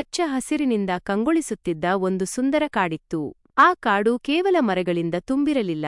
ಹಚ್ಚ ಹಸಿರಿನಿಂದ ಕಂಗೊಳಿಸುತ್ತಿದ್ದ ಒಂದು ಸುಂದರ ಕಾಡಿತ್ತು. ಆ ಕಾಡು ಕೇವಲ ಮರಗಳಿಂದ ತುಂಬಿರಲಿಲ್ಲ.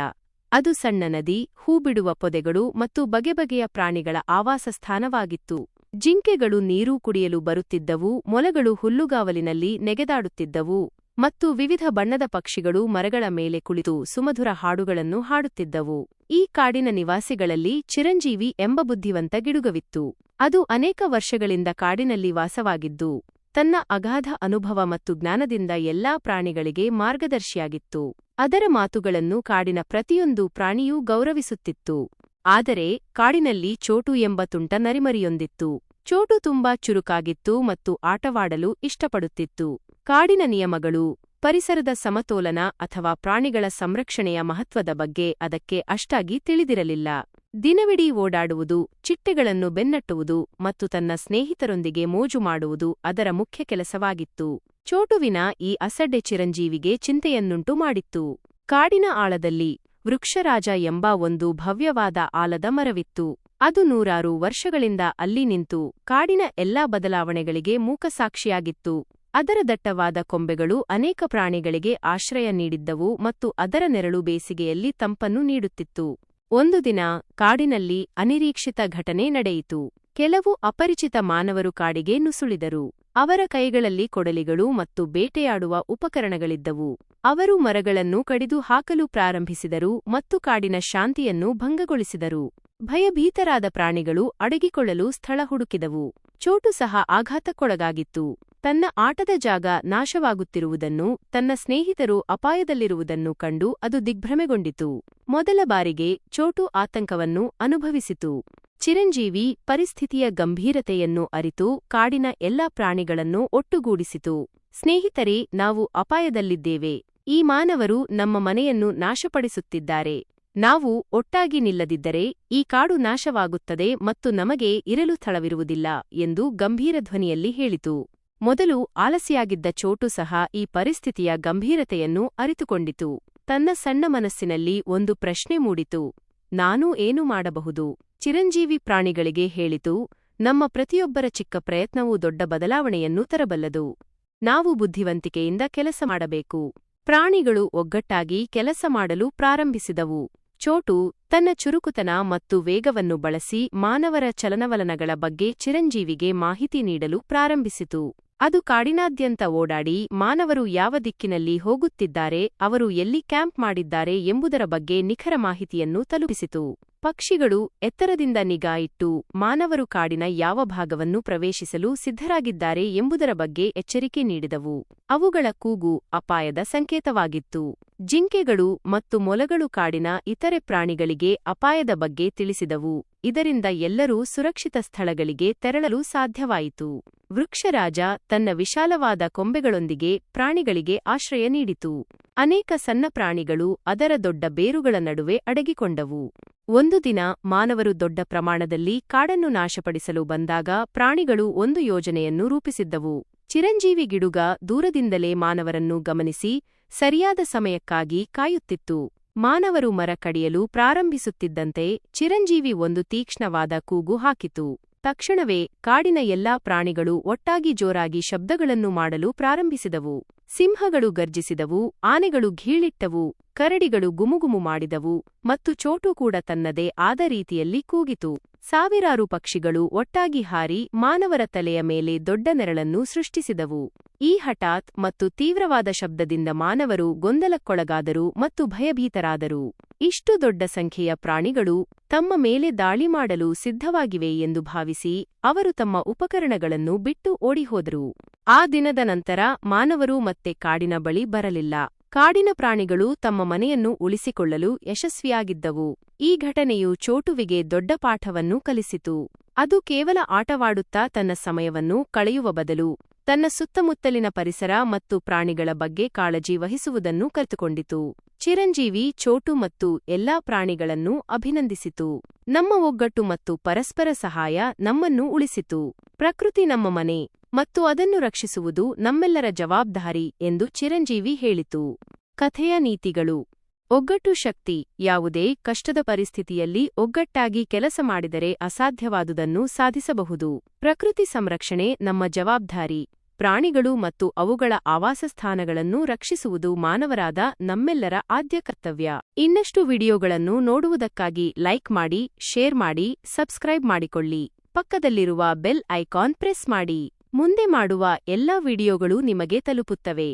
ಅದು ಸಣ್ಣ ನದಿ, ಹೂಬಿಡುವ ಪೊದೆಗಳು ಮತ್ತು ಬಗೆಬಗೆಯ ಪ್ರಾಣಿಗಳ ಆವಾಸ ಸ್ಥಾನವಾಗಿತ್ತು ಜಿಂಕೆಗಳು ನೀರು ಕುಡಿಯಲು ಬರುತ್ತಿದ್ದವು, ಮೊಲಗಳು ಹುಲ್ಲುಗಾವಲಿನಲ್ಲಿ ನೆಗೆದಾಡುತ್ತಿದ್ದವು ಮತ್ತು ವಿವಿಧ ಬಣ್ಣದ ಪಕ್ಷಿಗಳು ಮರಗಳ ಮೇಲೆ ಕುಳಿತು ಸುಮಧುರ ಹಾಡುಗಳನ್ನು ಹಾಡುತ್ತಿದ್ದವು. ಈ ಕಾಡಿನ ನಿವಾಸಿಗಳಲ್ಲಿ ಚಿರಂಜೀವಿ ಎಂಬ ಬುದ್ಧಿವಂತ ಗಿಡುಗವಿತ್ತು. ಅದು ಅನೇಕ ವರ್ಷಗಳಿಂದ ಕಾಡಿನಲ್ಲಿ ವಾಸವಾಗಿದ್ದು ತನ್ನ ಅಗಾಧ ಅನುಭವ ಮತ್ತು ಜ್ಞಾನದಿಂದ ಎಲ್ಲಾ ಪ್ರಾಣಿಗಳಿಗೆ ಮಾರ್ಗದರ್ಶಿಯಾಗಿತ್ತು. ಅದರ ಮಾತುಗಳನ್ನು ಕಾಡಿನ ಪ್ರತಿಯೊಂದು ಪ್ರಾಣಿಯೂ ಗೌರವಿಸುತ್ತಿತ್ತು. ಆದರೆ, ಕಾಡಿನಲ್ಲಿ ಚೋಟು ಎಂಬ ತುಂಟ ನರಿಮರಿಯೊಂದಿತ್ತು. ಚೋಟು ತುಂಬಾ ಚುರುಕಾಗಿತ್ತು ಮತ್ತು ಆಟವಾಡಲು ಇಷ್ಟಪಡುತ್ತಿತ್ತು. ಕಾಡಿನ ನಿಯಮಗಳು, ಪರಿಸರದ ಸಮತೋಲನ ಅಥವಾ ಪ್ರಾಣಿಗಳ ಸಂರಕ್ಷಣೆಯ ಮಹತ್ವದ ಬಗ್ಗೆ ಅದಕ್ಕೆ ಅಷ್ಟಾಗಿ ತಿಳಿದಿರಲಿಲ್ಲ. ದಿನವಿಡೀ ಓಡಾಡುವುದು, ಚಿಟ್ಟೆಗಳನ್ನು ಬೆನ್ನಟ್ಟುವುದು ಮತ್ತು ತನ್ನ ಸ್ನೇಹಿತರೊಂದಿಗೆ ಮೋಜು ಮಾಡುವುದು ಅದರ ಮುಖ್ಯ ಕೆಲಸವಾಗಿತ್ತು. ಚೋಟುವಿನ ಈ ಅಸಡ್ಡೆ ಚಿರಂಜೀವಿಗೆ ಚಿಂತೆಯನ್ನುಂಟು ಮಾಡಿತ್ತು. ಕಾಡಿನ ಆಳದಲ್ಲಿ ವೃಕ್ಷರಾಜ ಎಂಬ ಒಂದು ಭವ್ಯವಾದ ಆಲದ ಮರವಿತ್ತು. ಅದು ನೂರಾರು ವರ್ಷಗಳಿಂದ ಅಲ್ಲಿ ನಿಂತು ಕಾಡಿನ ಎಲ್ಲಾ ಬದಲಾವಣೆಗಳಿಗೆ ಮೂಕಸಾಕ್ಷಿಯಾಗಿತ್ತು. ಅದರ ದಟ್ಟವಾದ ಕೊಂಬೆಗಳು ಅನೇಕ ಪ್ರಾಣಿಗಳಿಗೆ ಆಶ್ರಯ ನೀಡಿದ್ದವು ಮತ್ತು ಅದರ ನೆರಳು ಬೇಸಿಗೆಯಲ್ಲಿ ತಂಪನ್ನು ನೀಡುತ್ತಿತ್ತು. ಒಂದು ದಿನ ಕಾಡಿನಲ್ಲಿ ಅನಿರೀಕ್ಷಿತ ಘಟನೆ ನಡೆಯಿತು. ಕೆಲವು ಅಪರಿಚಿತ ಮಾನವರು ಕಾಡಿಗೆ ನುಸುಳಿದರು. ಅವರ ಕೈಗಳಲ್ಲಿ ಕೊಡಲಿಗಳು ಮತ್ತು ಬೇಟೆಯಾಡುವ ಉಪಕರಣಗಳಿದ್ದವು. ಅವರು ಮರಗಳನ್ನು ಕಡಿದು ಹಾಕಲು ಪ್ರಾರಂಭಿಸಿದರು ಮತ್ತು ಕಾಡಿನ ಶಾಂತಿಯನ್ನು ಭಂಗಗೊಳಿಸಿದರು. ಭಯಭೀತರಾದ ಪ್ರಾಣಿಗಳು ಅಡಗಿಕೊಳ್ಳಲು ಸ್ಥಳ ಹುಡುಕಿದವು. ಚೋಟು ಸಹ ಆಘಾತಕ್ಕೊಳಗಾಗಿತ್ತು. ತನ್ನ ಆಟದ ಜಾಗ ನಾಶವಾಗುತ್ತಿರುವುದನ್ನು, ತನ್ನ ಸ್ನೇಹಿತರು ಅಪಾಯದಲ್ಲಿರುವುದನ್ನು ಕಂಡು ಅದು ದಿಗ್ಭ್ರಮೆಗೊಂಡಿತು. ಮೊದಲ ಬಾರಿಗೆ ಚೋಟು ಆತಂಕವನ್ನು ಅನುಭವಿಸಿತು. ಚಿರಂಜೀವಿ ಪರಿಸ್ಥಿತಿಯ ಗಂಭೀರತೆಯನ್ನು ಅರಿತು ಕಾಡಿನ ಎಲ್ಲಾ ಪ್ರಾಣಿಗಳನ್ನು ಒಟ್ಟುಗೂಡಿಸಿತು. ಸ್ನೇಹಿತರೇ, ನಾವು ಅಪಾಯದಲ್ಲಿದ್ದೇವೆ. ಈ ಮಾನವರು ನಮ್ಮ ಮನೆಯನ್ನು ನಾಶಪಡಿಸುತ್ತಿದ್ದಾರೆ. ನಾವು ಒಟ್ಟಾಗಿ ನಿಲ್ಲದಿದ್ದರೆ ಈ ಕಾಡು ನಾಶವಾಗುತ್ತದೆ ಮತ್ತು ನಮಗೆ ಇರಲು ಸ್ಥಳವಿರುವುದಿಲ್ಲ ಎಂದು ಗಂಭೀರ ಧ್ವನಿಯಲ್ಲಿ ಹೇಳಿತು. ಮೊದಲು ಆಲಸಿಯಾಗಿದ್ದ ಚೋಟು ಸಹ ಈ ಪರಿಸ್ಥಿತಿಯ ಗಂಭೀರತೆಯನ್ನು ಅರಿತುಕೊಂಡಿತು. ತನ್ನ ಸಣ್ಣ ಮನಸ್ಸಿನಲ್ಲಿ ಒಂದು ಪ್ರಶ್ನೆ ಮೂಡಿತು. ನಾನೂ ಏನು ಮಾಡಬಹುದು? ಚಿರಂಜೀವಿ ಪ್ರಾಣಿಗಳಿಗೆ ಹೇಳಿತು. ನಮ್ಮ ಪ್ರತಿಯೊಬ್ಬರ ಚಿಕ್ಕ ಪ್ರಯತ್ನವೂ ದೊಡ್ಡ ಬದಲಾವಣೆಯನ್ನು ತರಬಲ್ಲದು. ನಾವು ಬುದ್ಧಿವಂತಿಕೆಯಿಂದ ಕೆಲಸ ಮಾಡಬೇಕು. ಪ್ರಾಣಿಗಳು ಒಗ್ಗಟ್ಟಾಗಿ ಕೆಲಸ ಮಾಡಲು ಪ್ರಾರಂಭಿಸಿದವು. ಚೋಟು ತನ್ನ ಚುರುಕುತನ ಮತ್ತು ವೇಗವನ್ನು ಬಳಸಿ ಮಾನವರ ಚಲನವಲನಗಳ ಬಗ್ಗೆ ಚಿರಂಜೀವಿಗೆ ಮಾಹಿತಿ ನೀಡಲು ಪ್ರಾರಂಭಿಸಿತು. ಅದು ಕಾಡಿನಾದ್ಯಂತ ಓಡಾಡಿ ಮಾನವರು ಯಾವ ದಿಕ್ಕಿನಲ್ಲಿ ಹೋಗುತ್ತಿದ್ದಾರೆ, ಅವರು ಎಲ್ಲಿ ಕ್ಯಾಂಪ್ ಮಾಡಿದ್ದಾರೆ ಎಂಬುದರ ಬಗ್ಗೆ ನಿಖರ ಮಾಹಿತಿಯನ್ನು ತಲುಪಿಸಿತು. ಪಕ್ಷಿಗಳು ಎತ್ತರದಿಂದ ನಿಗಾ ಇಟ್ಟು ಮಾನವರು ಕಾಡಿನ ಯಾವ ಭಾಗವನ್ನು ಪ್ರವೇಶಿಸಲು ಸಿದ್ಧರಾಗಿದ್ದಾರೆ ಎಂಬುದರ ಬಗ್ಗೆ ಎಚ್ಚರಿಕೆ ನೀಡಿದವು. ಅವುಗಳ ಕೂಗು ಅಪಾಯದ ಸಂಕೇತವಾಗಿತ್ತು. ಜಿಂಕೆಗಳು ಮತ್ತು ಮೊಲಗಳು ಕಾಡಿನ ಇತರೆ ಪ್ರಾಣಿಗಳಿಗೆ ಅಪಾಯದ ಬಗ್ಗೆ ತಿಳಿಸಿದವು. ಇದರಿಂದ ಎಲ್ಲರೂ ಸುರಕ್ಷಿತ ಸ್ಥಳಗಳಿಗೆ ತೆರಳಲು ಸಾಧ್ಯವಾಯಿತು. ವೃಕ್ಷರಾಜ ತನ್ನ ವಿಶಾಲವಾದ ಕೊಂಬೆಗಳೊಂದಿಗೆ ಪ್ರಾಣಿಗಳಿಗೆ ಆಶ್ರಯ ನೀಡಿತು. ಅನೇಕ ಸಣ್ಣ ಪ್ರಾಣಿಗಳು ಅದರ ದೊಡ್ಡ ಬೇರುಗಳ ನಡುವೆ ಅಡಗಿಕೊಂಡವು. ಒಂದು ದಿನ ಮಾನವರು ದೊಡ್ಡ ಪ್ರಮಾಣದಲ್ಲಿ ಕಾಡನ್ನು ನಾಶಪಡಿಸಲು ಬಂದಾಗ ಪ್ರಾಣಿಗಳು ಒಂದು ಯೋಜನೆಯನ್ನು ರೂಪಿಸಿದ್ದವು. ಚಿರಂಜೀವಿ ಗಿಡುಗ ದೂರದಿಂದಲೇ ಮಾನವರನ್ನು ಗಮನಿಸಿ ಸರಿಯಾದ ಸಮಯಕ್ಕಾಗಿ ಕಾಯುತ್ತಿತ್ತು. ಮಾನವರು ಮರ ಕಡಿಯಲು ಪ್ರಾರಂಭಿಸುತ್ತಿದ್ದಂತೆ ಚಿರಂಜೀವಿ ಒಂದು ತೀಕ್ಷ್ಣವಾದ ಕೂಗು ಹಾಕಿತು. ತಕ್ಷಣವೇ ಕಾಡಿನ ಎಲ್ಲಾ ಪ್ರಾಣಿಗಳು ಒಟ್ಟಾಗಿ ಜೋರಾಗಿ ಶಬ್ದಗಳನ್ನು ಮಾಡಲು ಪ್ರಾರಂಭಿಸಿದವು. ಸಿಂಹಗಳು ಗರ್ಜಿಸಿದವು, ಆನೆಗಳು ಘೀಳಿಟ್ಟವು, ಕರಡಿಗಳು ಗುಮುಗುಮು ಮಾಡಿದವು ಮತ್ತು ಚೋಟು ಕೂಡ ತನ್ನದೇ ಆದ ರೀತಿಯಲ್ಲಿ ಕೂಗಿತು. ಸಾವಿರಾರು ಪಕ್ಷಿಗಳು ಒಟ್ಟಾಗಿ ಹಾರಿ ಮಾನವರ ತಲೆಯ ಮೇಲೆ ದೊಡ್ಡ ನೆರಳನ್ನು ಸೃಷ್ಟಿಸಿದವು. ಈ ಹಠಾತ್ ಮತ್ತು ತೀವ್ರವಾದ ಶಬ್ದದಿಂದ ಮಾನವರು ಗೊಂದಲಕ್ಕೊಳಗಾದರು ಮತ್ತು ಭಯಭೀತರಾದರು. ಇಷ್ಟು ದೊಡ್ಡ ಸಂಖ್ಯೆಯ ಪ್ರಾಣಿಗಳು ತಮ್ಮ ಮೇಲೆ ದಾಳಿ ಮಾಡಲು ಸಿದ್ಧವಾಗಿವೆ ಎಂದು ಭಾವಿಸಿ ಅವರು ತಮ್ಮ ಉಪಕರಣಗಳನ್ನು ಬಿಟ್ಟು ಓಡಿಹೋದರು. ಆ ದಿನದ ನಂತರ ಮಾನವರು ಮತ್ತೆ ಕಾಡಿನ ಬಳಿ ಬರಲಿಲ್ಲ. ಕಾಡಿನ ಪ್ರಾಣಿಗಳು ತಮ್ಮ ಮನೆಯನ್ನು ಉಳಿಸಿಕೊಳ್ಳಲು ಯಶಸ್ವಿಯಾಗಿದ್ದವು. ಈ ಘಟನೆಯು ಚೋಟುವಿಗೆ ದೊಡ್ಡ ಪಾಠವನ್ನು ಕಲಿಸಿತು. ಅದು ಕೇವಲ ಆಟವಾಡುತ್ತಾ ತನ್ನ ಸಮಯವನ್ನು ಕಳೆಯುವ ಬದಲು ತನ್ನ ಸುತ್ತಮುತ್ತಲಿನ ಪರಿಸರ ಮತ್ತು ಪ್ರಾಣಿಗಳ ಬಗ್ಗೆ ಕಾಳಜಿ ವಹಿಸುವುದನ್ನು ಕರೆತುಕೊಂಡಿತು. ಚಿರಂಜೀವಿ ಚೋಟು ಮತ್ತು ಎಲ್ಲಾ ಪ್ರಾಣಿಗಳನ್ನು ಅಭಿನಂದಿಸಿತು. ನಮ್ಮ ಒಗ್ಗಟ್ಟು ಮತ್ತು ಪರಸ್ಪರ ಸಹಾಯ ನಮ್ಮನ್ನು ಉಳಿಸಿತು. ಪ್ರಕೃತಿ ನಮ್ಮ ಮನೆ ಮತ್ತು ಅದನ್ನು ರಕ್ಷಿಸುವುದು ನಮ್ಮೆಲ್ಲರ ಜವಾಬ್ದಾರಿ ಎಂದು ಚಿರಂಜೀವಿ ಹೇಳಿತು. ಕಥೆಯ ನೀತಿಗಳು. ಒಗ್ಗಟ್ಟು ಶಕ್ತಿ ಯಾವುದೇ ಕಷ್ಟದ ಪರಿಸ್ಥಿತಿಯಲ್ಲಿ ಒಗ್ಗಟ್ಟಾಗಿ ಕೆಲಸ ಮಾಡಿದರೆ ಅಸಾಧ್ಯವಾದುದನ್ನು ಸಾಧಿಸಬಹುದು. ಪ್ರಕೃತಿ ಸಂರಕ್ಷಣೆ ನಮ್ಮ ಜವಾಬ್ದಾರಿ. ಪ್ರಾಣಿಗಳು ಮತ್ತು ಅವುಗಳ ಆವಾಸಸ್ಥಾನಗಳನ್ನು ರಕ್ಷಿಸುವುದು ಮಾನವರಾದ ನಮ್ಮೆಲ್ಲರ ಆದ್ಯ ಕರ್ತವ್ಯ. ಇನ್ನಷ್ಟು ವಿಡಿಯೋಗಳನ್ನು ನೋಡುವುದಕ್ಕಾಗಿ ಲೈಕ್ ಮಾಡಿ, ಶೇರ್ ಮಾಡಿ, ಸಬ್ಸ್ಕ್ರೈಬ್ ಮಾಡಿಕೊಳ್ಳಿ. ಪಕ್ಕದಲ್ಲಿರುವ ಬೆಲ್ ಐಕಾನ್ ಪ್ರೆಸ್ ಮಾಡಿ. ಮುಂದೆ ಮಾಡುವ ಎಲ್ಲಾ ವಿಡಿಯೋಗಳು ನಿಮಗೆ ತಲುಪುತ್ತವೆ.